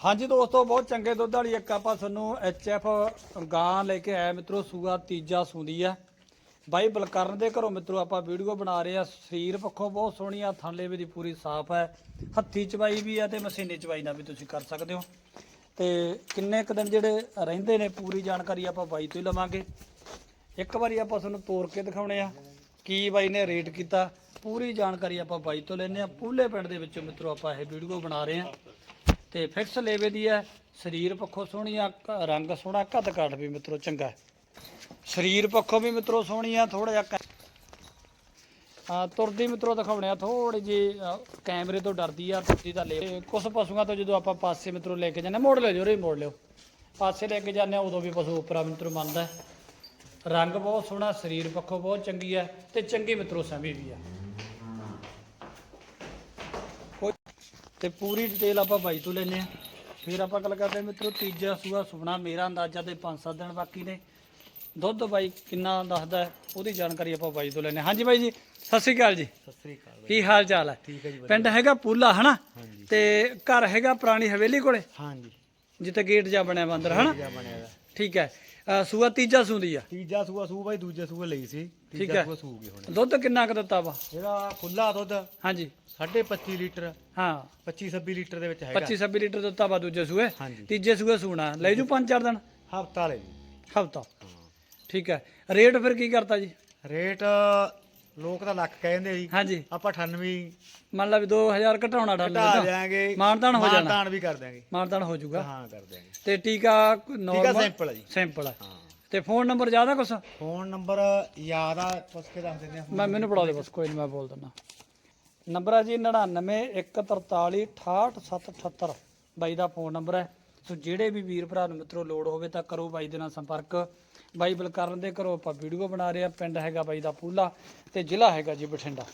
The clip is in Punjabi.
ਹਾਂਜੀ ਦੋਸਤੋ, ਬਹੁਤ ਚੰਗੇ ਦੁੱਧ ਵਾਲੀ ਇੱਕ ਆਪਾਂ ਤੁਹਾਨੂੰ ਐਫ ਗਾਂ ਲੈ ਕੇ ਆਇਆ ਮਿੱਤਰੋ, ਸੂਆ ਤੀਜਾ ਸੂੰਦੀ ਆ। ਬਾਈ ਬਲਕਰਨ ਦੇ ਘਰੋਂ ਮਿੱਤਰੋ, ਆਪਾਂ ਵੀਡੀਓ ਬਣਾ ਰਹੇ ਆ। ਸਰੀਰ ਪੱਖੋਂ ਬਹੁਤ ਸੋਹਣੀ ਆ ਥਾਲੇ ਵੀ ਦੀ ਪੂਰੀ ਸਾਫ਼ ਹੈ ਹੱਥੀ ਚਵਾਈ ਵੀ ਆ ਤੇ ਮਸ਼ੀਨੀ ਚਵਾਈ ਨਾਲ ਵੀ ਤੁਸੀਂ ਕਰ ਸਕਦੇ ਹੋ। ਤੇ ਕਿੰਨੇ ਕੁ ਦਿਨ ਜਿਹੜੇ ਰਹਿੰਦੇ ਨੇ, ਪੂਰੀ ਜਾਣਕਾਰੀ ਆਪਾਂ ਬਾਈ ਤੋਂ ਹੀ ਲਵਾਂਗੇ। ਇੱਕ ਵਾਰੀ ਆਪਾਂ ਤੁਹਾਨੂੰ ਤੋੜ ਕੇ ਦਿਖਾਉਣੇ ਆ, ਕੀ ਬਾਈ ਨੇ ਰੇਟ ਕੀਤਾ। ਪੂਰੀ ਜਾਣਕਾਰੀ ਆਪਾਂ ਬਾਈ ਤੋਂ ਲੈਣੇ ਆ। ਪੂਲੇ ਪਿੰਡ ਦੇ ਵਿੱਚੋਂ ਮਿੱਤਰੋ, ਆਪਾਂ ਇਹ ਵੀਡੀਓ ਬਣਾ ਰਹੇ ਆ। ਤੇ ਫਿਕਸ ਲੇਵੇ ਦੀ ਹੈ ਸਰੀਰ ਪੱਖੋਂ ਸੋਹਣੀ ਆ ਕ- ਰੰਗ ਸੋਹਣਾ ਕੱਦ ਕਾਠ ਵੀ ਮਿੱਤਰੋ, ਚੰਗਾ ਹੈ। ਸਰੀਰ ਪੱਖੋਂ ਵੀ ਮਿੱਤਰੋ ਸੋਹਣੀ ਆ ਥੋੜਾ ਜਿਹਾ ਕ- ਆ, ਤੁਰਦੀ ਮਿੱਤਰੋ ਦਿਖਾਉਣੇ ਆ ਥੋੜੀ ਜੀ ਕੈਮਰੇ ਤੋਂ ਡਰਦੀ ਆ, ਤੁਰਦੀ ਤਾਂ ਲੈ ਕੁਝ ਪਸ਼ੂਆਂ ਤੋਂ ਜਦੋਂ ਆਪਾਂ ਪਾਸੇ ਮਿੱਤਰੋ ਲੈ ਕੇ ਜਾਂਦੇ ਮੋੜ ਲਿਓ ਜੋਰੇ ਮੋੜ ਲਿਓ ਪਾਸੇ ਲੈ ਕੇ ਜਾਂਦੇ ਆ, ਉਦੋਂ ਵੀ ਪਸ਼ੂ ਉਪਰਾ ਮਿੱਤਰੋ ਮੰਨਦਾ ਹੈ। ਰੰਗ ਬਹੁਤ ਸੋਹਣਾ, ਸਰੀਰ ਪੱਖੋਂ ਬਹੁਤ ਚੰਗੀ ਹੈ ਤੇ ਚੰਗੀ ਮਿੱਤਰੋ ਸਮੀ ਵੀ ਆ ਤੇ ਪੂਰੀ ਡਿਟੇਲ ਆਪਾਂ ਬਾਈ ਤੋਂ ਲੈਨੇ ਆ ਫਿਰ ਆਪਾਂ ਗੱਲ ਕਰਦੇ ਹਾਂ ਮਿੱਤਰੋ ਤੀਜਾ ਸੂਆ ਸੁਪਨਾ ਮੇਰਾ ਅੰਦਾਜ਼ਾ ਤੇ 5-7 ਦਿਨ ਬਾਕੀ ਨੇ। ਦੁੱਧ ਬਾਈ ਕਿੰਨਾ ਦੱਸਦਾ ਹੈ, ਉਹਦੀ ਜਾਣਕਾਰੀ ਆਪਾਂ ਬਾਈ ਤੋਂ ਲੈਨੇ ਹਾਂਜੀ ਬਾਈ ਜੀ ਸਤਿ ਸ੍ਰੀ ਅਕਾਲ ਜੀ। ਸਤਿ ਸ੍ਰੀ ਅਕਾਲ ਕੀ ਹਾਲ ਚਾਲ ਹੈ? ਠੀਕ ਹੈ ਜੀ ਪਿੰਡ ਹੈਗਾ ਪੂਲਾ ਹਨਾ? ਤੇ ਘਰ ਹੈਗਾ ਪੁਰਾਣੀ ਹਵੇਲੀ ਕੋਲੇ? ਹਾਂਜੀ। ਜਿੱਥੇ ਗੇਟ ਜਾ ਬਣਿਆ ਵਾ ਅੰਦਰ ਹਨਾ? ਬਣਿਆ ਠੀਕ ਹੈ। ਅ, ਸੂਆ ਤੀਜਾ ਸੂੰਦੀ ਆ। ਤੀਜਾ ਸੂਆ ਸੂ ਬਾਈ ਦੂਜੇ ਸੂਏ ਲਈ ਸੀ। ਠੀਕ ਤੀਜਾ ਹੈ। ਸੂਆ ਸੂ ਗਈ ਹੁਣ। ਦੁੱਧ ਕਿੰਨਾ ਕੁ ਦਿੱਤਾ ਵਾ? ਜਿਹੜਾ ਖੁੱਲਾ ਦੁੱਧ। ਹਾਂਜੀ। 25 ਲੀਟਰ। ਹਾਂ। 25 26 ਲੀਟਰ ਦੇ ਵਿੱਚ ਹੈਗਾ। 25 26 ਲੀਟਰ ਦਿੱਤਾ ਵਾ ਦੂਜੇ ਸੂਏ। ਹਾਂਜੀ। ਤੀਜੇ ਸੂਏ ਸੂਣਾ। ਲੈ ਜੂ ਪੰਜ ਚਾਰ ਦਿਨ? ਹਫਤਾ ਲੈ ਜੀ। ਹਫਤਾ। ਠੀਕ ਹੈ। ਰੇਟ ਫਿਰ ਕੀ ਕਰਤਾ ਜੀ? ਰੇਟ ਲੋਕ ਤਾਂ ਲੱਖ ਕਹਿੰਦੇ ਜੀ ਹਾਂਜੀ। ਆਪਾਂ 98 ਮੰਨ ਲਾ ਵੀ 2000 ਘਟਾਉਣਾ ਡਾਲ ਘਟਾ ਦਿਆਂਗੇ। ਮਾਨਤਾਨ ਹੋ ਜਾਣਾ। ਮਾਨਤਾਨ ਵੀ ਕਰ ਦਿਆਂਗੇ। ਮਾਨਤਾਨ ਹੋ ਜਾਊਗਾ। ਹਾਂ ਕਰ ਦਿਆਂਗੇ। ਤੇ ਟੀਕਾ ਆ ਨਾਰਮਲ ਸਿੰਪਲ ਆ ਜੀ। ਸਿੰਪਲ ਹੈ ਹਾਂ। ਤੇ ਫੋਨ ਨੰਬਰ ਜ਼ਿਆਦਾ ਕੁਛ? ਫੋਨ ਨੰਬਰ ਯਾਦ ਆ ਪੁੱਛ ਕੇ ਦੱਸ ਦਿੰਦੇ ਆ ਮੈਂ ਮੈਨੂੰ ਪੜਾ ਦੇ ਬਸ ਕੋਈ ਨਹੀਂ ਮੈਂ ਬੋਲ ਦਿੰਦਾ। ਨੰਬਰ ਹੈ ਜੀ 9914468778 ਬਾਈ ਦਾ ਫੋਨ ਨੰਬਰ ਹੈ। ਸੋ ਜਿਹੜੇ ਵੀ ਵੀਰ ਭਰਾ ਨੂੰ ਮਿੱਤਰੋ ਲੋੜ ਹੋਵੇ ਤਾਂ ਕਰੋ ਬਾਈ ਦੇ ਨਾਲ ਸੰਪਰਕ। ਬਾਈ ਬਲਕਰਨ ਦੇ ਘਰੋਂ ਆਪਾਂ ਵੀਡੀਓ ਬਣਾ ਰਹੇ ਆ ਪਿੰਡ ਹੈਗਾ ਬਾਈ ਦਾ ਪੂਲਾ ਤੇ ਜ਼ਿਲ੍ਹਾ ਹੈਗਾ ਜੀ ਬਠਿੰਡਾ।